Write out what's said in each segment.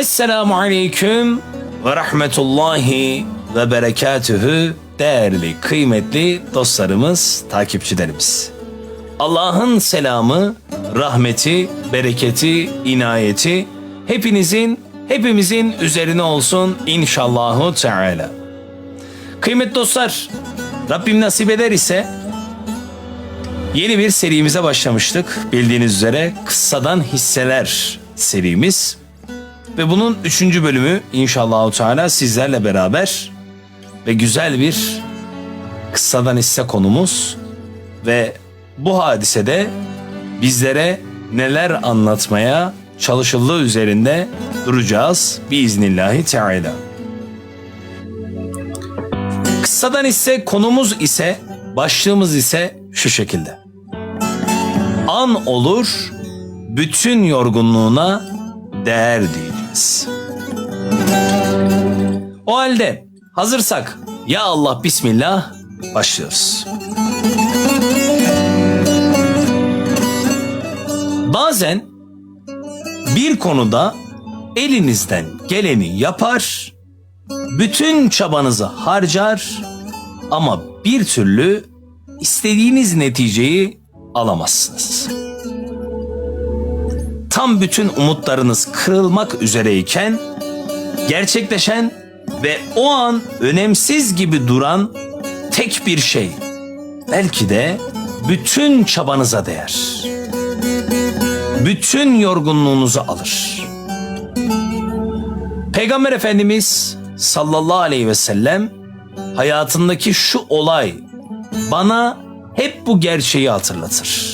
Esselamu Aleyküm ve Rahmetullahi ve Berekatühü değerli, kıymetli dostlarımız, takipçilerimiz. Allah'ın selamı, rahmeti, bereketi, inayeti hepinizin, hepimizin üzerine olsun inşallahu teala. Kıymetli dostlar, Rabbim nasip eder ise yeni bir serimize başlamıştık. Bildiğiniz üzere kıssadan hisseler serimiz. Ve bunun üçüncü bölümü inşallah Teala sizlerle beraber ve güzel bir kıssadan hisse konumuz ve bu hadisede bizlere neler anlatmaya çalışıldığı üzerinde duracağız biiznillahü teala. Kıssadan ise konumuz ise başlığımız ise şu şekilde. An olur bütün yorgunluğuna değer diyeceğiz. O halde hazırsak ya Allah bismillah başlıyoruz. Bazen bir konuda elinizden geleni yapar, bütün çabanızı harcar ama bir türlü istediğiniz neticeyi alamazsınız. Tam bütün umutlarınız kırılmak üzereyken gerçekleşen ve o an önemsiz gibi duran tek bir şey belki de bütün çabanıza değer. Bütün yorgunluğunuzu alır. Peygamber Efendimiz sallallahu aleyhi ve sellem hayatındaki şu olay bana hep bu gerçeği hatırlatır.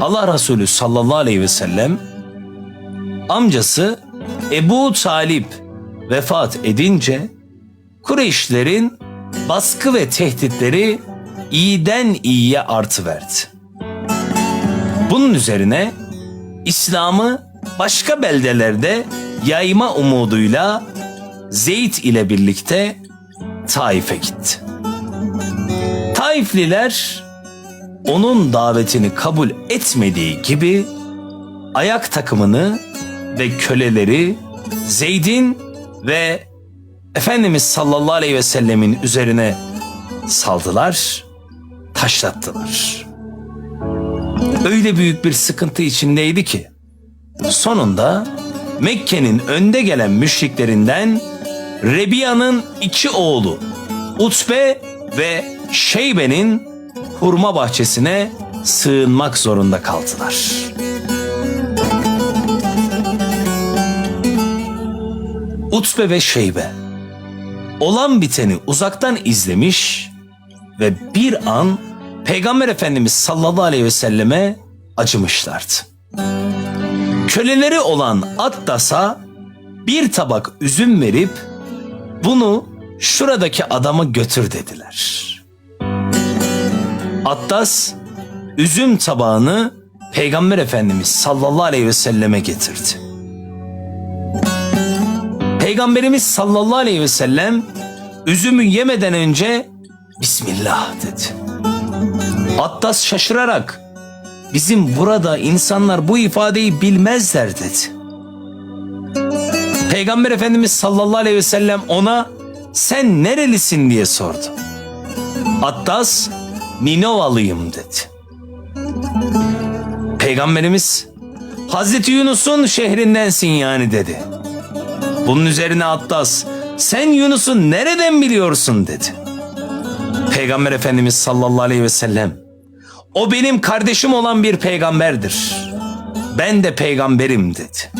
Allah Resulü sallallahu aleyhi ve sellem amcası Ebu Talip vefat edince Kureyşlerin baskı ve tehditleri iyiden iyiye artıverdi. Bunun üzerine İslam'ı başka beldelerde yayma umuduyla Zeyd ile birlikte Taif'e gitti. Taifliler onun davetini kabul etmediği gibi ayak takımını ve köleleri Zeyd'in ve Efendimiz sallallahu aleyhi ve sellemin üzerine saldılar, taşlattılar. Öyle büyük bir sıkıntı içindeydi ki sonunda Mekke'nin önde gelen müşriklerinden Rebiya'nın iki oğlu Utbe ve Şeybe'nin hurma bahçesine sığınmak zorunda kaldılar. Utbe ve Şeybe olan biteni uzaktan izlemiş ve bir an Peygamber Efendimiz sallallahu aleyhi ve selleme acımışlardı. Köleleri olan Attas'a bir tabak üzüm verip bunu şuradaki adama götür dediler. Attas üzüm tabağını Peygamber Efendimiz sallallahu aleyhi ve selleme getirdi. Peygamberimiz sallallahu aleyhi ve sellem üzümü yemeden önce Bismillah dedi. Attas şaşırarak bizim burada insanlar bu ifadeyi bilmezler dedi. Peygamber Efendimiz sallallahu aleyhi ve sellem ona sen nerelisin diye sordu. Attas Ninovalıyım dedi. Peygamberimiz Hazreti Yunus'un şehrindensin yani dedi. Bunun üzerine Attas sen Yunus'u nereden biliyorsun dedi. Peygamber Efendimiz sallallahu aleyhi ve sellem o benim kardeşim olan bir peygamberdir. Ben de peygamberim dedi.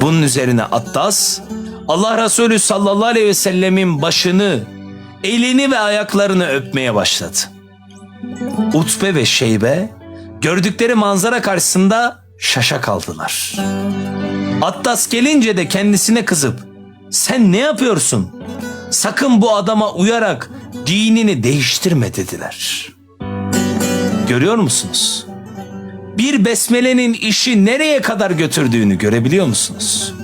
Bunun üzerine Attas Allah Resulü sallallahu aleyhi ve sellemin başını, elini ve ayaklarını öpmeye başladı. Utbe ve Şeybe gördükleri manzara karşısında şaşa kaldılar. Attas gelince de kendisine kızıp sen ne yapıyorsun? Sakın bu adama uyarak dinini değiştirme dediler. Görüyor musunuz? Bir besmelenin işi nereye kadar götürdüğünü görebiliyor musunuz?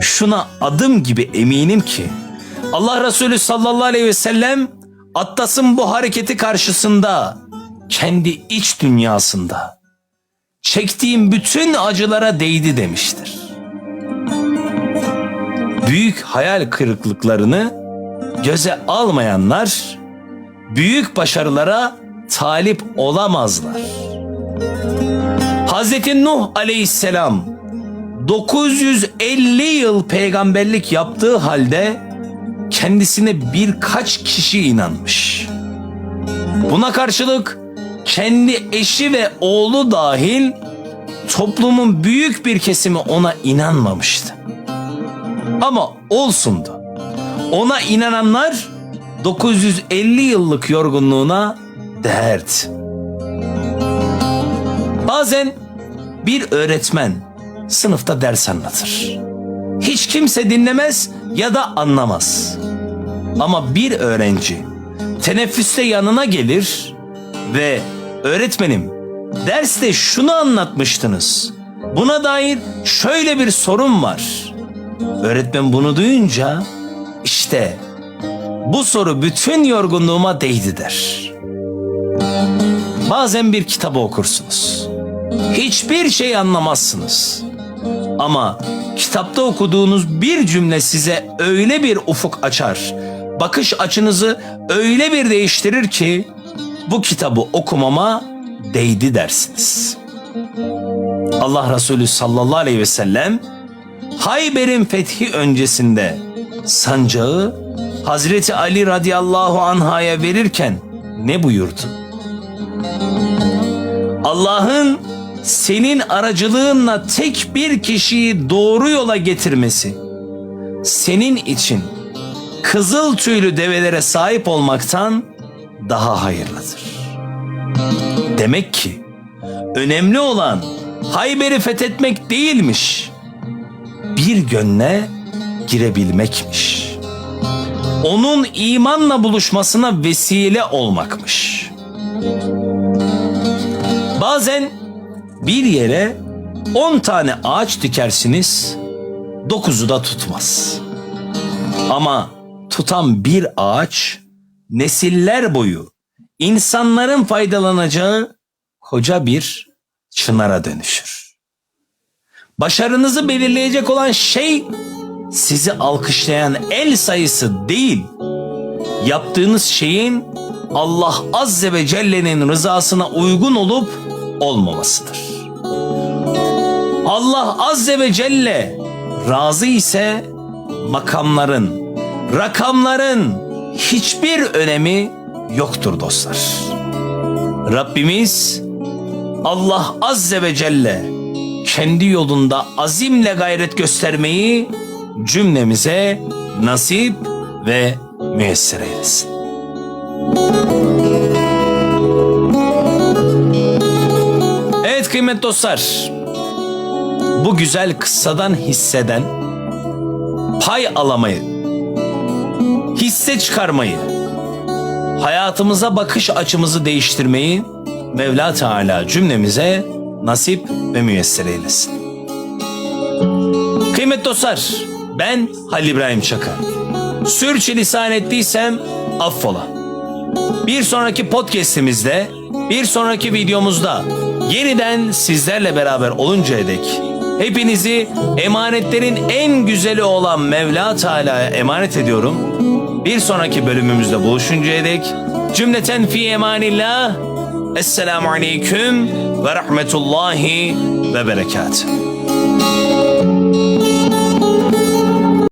Şuna adım gibi eminim ki Allah Resulü sallallahu aleyhi ve sellem Attas'ın bu hareketi karşısında kendi iç dünyasında çektiğim bütün acılara değdi demiştir. Büyük hayal kırıklıklarını göze almayanlar büyük başarılara talip olamazlar. Hazreti Nuh aleyhisselam 950 yıl peygamberlik yaptığı halde kendisine birkaç kişi inanmış. Buna karşılık kendi eşi ve oğlu dahil toplumun büyük bir kesimi ona inanmamıştı. Ama olsundu. Ona inananlar 950 yıllık yorgunluğuna değerdi. Bazen bir öğretmen sınıfta ders anlatır. Hiç kimse dinlemez ya da anlamaz. Ama bir öğrenci teneffüste yanına gelir ve öğretmenim derste şunu anlatmıştınız. Buna dair şöyle bir sorun var. Öğretmen bunu duyunca işte bu soru bütün yorgunluğuma değdi der. Bazen bir kitabı okursunuz. Hiçbir şey anlamazsınız. Ama kitapta okuduğunuz bir cümle size öyle bir ufuk açar, bakış açınızı öyle bir değiştirir ki bu kitabı okumama değdi dersiniz. Allah Resulü sallallahu aleyhi ve sellem Hayber'in fethi öncesinde sancağı Hazreti Ali radıyallahu anhaya verirken ne buyurdu? Allah'ın senin aracılığınla tek bir kişiyi doğru yola getirmesi senin için kızıl tüylü develere sahip olmaktan daha hayırlıdır. Demek ki önemli olan Hayber'i fethetmek değilmiş. Bir gönle girebilmekmiş. Onun imanla buluşmasına vesile olmakmış. Bazen bir yere 10 tane ağaç dikersiniz, dokuzu da tutmaz. Ama tutan bir ağaç nesiller boyu insanların faydalanacağı koca bir çınara dönüşür. Başarınızı belirleyecek olan şey sizi alkışlayan el sayısı değil, yaptığınız şeyin Allah Azze ve Celle'nin rızasına uygun olup olmamasıdır. Allah Azze ve Celle razı ise makamların, rakamların hiçbir önemi yoktur dostlar. Rabbimiz Allah Azze ve Celle kendi yolunda azimle gayret göstermeyi cümlemize nasip ve müyesser eylesin. Evet kıymetli dostlar. Bu güzel kıssadan hisseden pay alamayı, hisse çıkarmayı, hayatımıza bakış açımızı değiştirmeyi Mevla Teala cümlemize nasip ve müyesser eylesin. Kıymetli dostlar, ben Halil İbrahim Çaka. Sürçülisan ettiysem affola. Bir sonraki podcast'imizde, bir sonraki videomuzda yeniden sizlerle beraber oluncaya dek hepinizi emanetlerin en güzeli olan Mevla Teala'ya emanet ediyorum. Bir sonraki bölümümüzde buluşuncaya dek cümleten fi emanillah Esselamu aleyküm ve rahmetullahi ve berekatuhu.